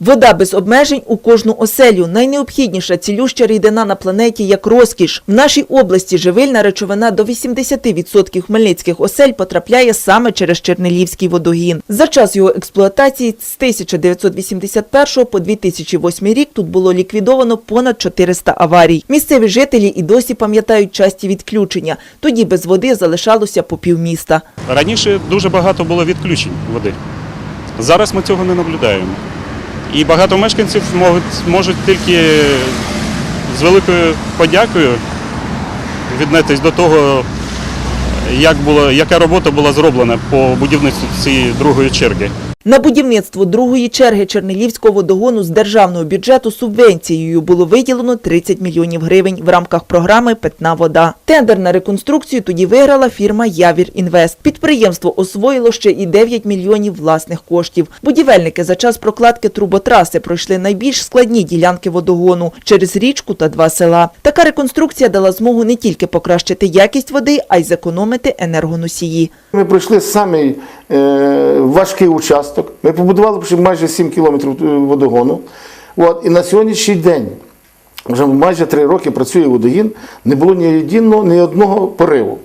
Вода без обмежень у кожну оселю. Найнеобхідніша цілюща рідина на планеті як розкіш. В нашій області живильна речовина до 80% хмельницьких осель потрапляє саме через Чернелівський водогін. За час його експлуатації з 1981 по 2008 рік тут було ліквідовано понад 400 аварій. Місцеві жителі і досі пам'ятають часті відключення. Тоді без води залишалося по півміста. Раніше дуже багато було відключень води. Зараз ми цього не наблюдаємо. І багато мешканців можуть, можуть тільки з великою подякою віднестись до того, як було, яка робота була зроблена по будівництву цієї другої черги. На будівництво другої черги Чернелівського водогону з державного бюджету субвенцією було виділено 30 мільйонів гривень в рамках програми Питна вода. Тендер на реконструкцію тоді виграла фірма Явір Інвест. Підприємство освоїло ще і 9 мільйонів власних коштів. Будівельники за час прокладки труботраси пройшли найбільш складні ділянки водогону через річку та два села. Така реконструкція дала змогу не тільки покращити якість води, а й зекономити енергоносії. Ми пройшли самий е, важкий участок. Ми побудували вже майже 7 кілометрів е, водогону. От, і на сьогоднішній день, вже майже 3 роки працює водогін, не було ні єдиного, ні одного пориву.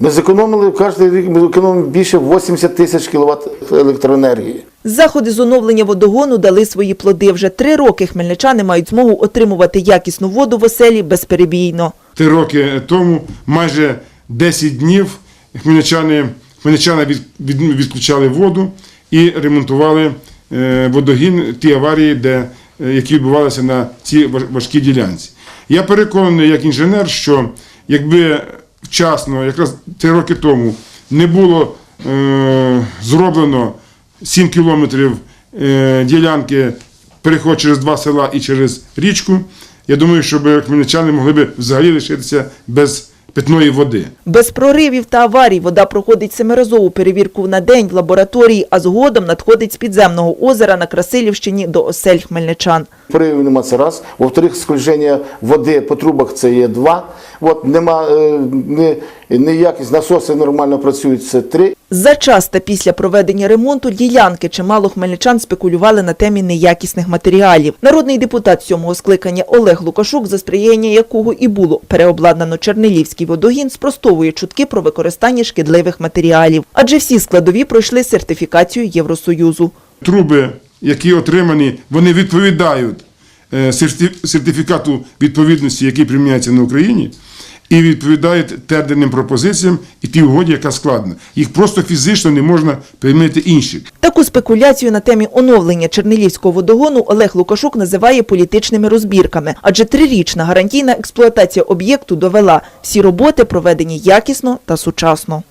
Ми зекономили кожен рік ми зекономимо більше 80 тисяч кВт електроенергії. Заходи з оновлення водогону дали свої плоди. Вже три роки хмельничани мають змогу отримувати якісну воду в оселі безперебійно. Три роки тому, майже 10 днів, хмельничани, хмельничани від, від- відключали воду і ремонтували е, водогін ті аварії, де, е, які відбувалися на цій важкій ділянці. Я переконаний, як інженер, що якби вчасно, якраз три роки тому, не було е, зроблено 7 кілометрів е, ділянки переход через два села і через річку, я думаю, що хмельничани могли б взагалі лишитися без питної води. Без проривів та аварій вода проходить семиразову перевірку на день в лабораторії, а згодом надходить з підземного озера на Красилівщині до осель хмельничан. Це раз. Во-вторых, скольження води по трубах це є два. От, нема е, не, ніякість насоси нормально працюють, це три. За час та після проведення ремонту ділянки чимало хмельничан спекулювали на темі неякісних матеріалів. Народний депутат сьомого скликання Олег Лукашук, за сприяння якого і було переобладнано Чернелівський водогін, спростовує чутки про використання шкідливих матеріалів. Адже всі складові пройшли сертифікацію Євросоюзу. Труби, які отримані, вони відповідають сертифікату відповідності, який приміняється на Україні, і відповідають тендерним пропозиціям і тій угоді, яка складена. Їх просто фізично не можна приймати інших. Таку спекуляцію на темі оновлення Чернелівського водогону Олег Лукашук називає політичними розбірками, адже трирічна гарантійна експлуатація об'єкту довела всі роботи проведені якісно та сучасно.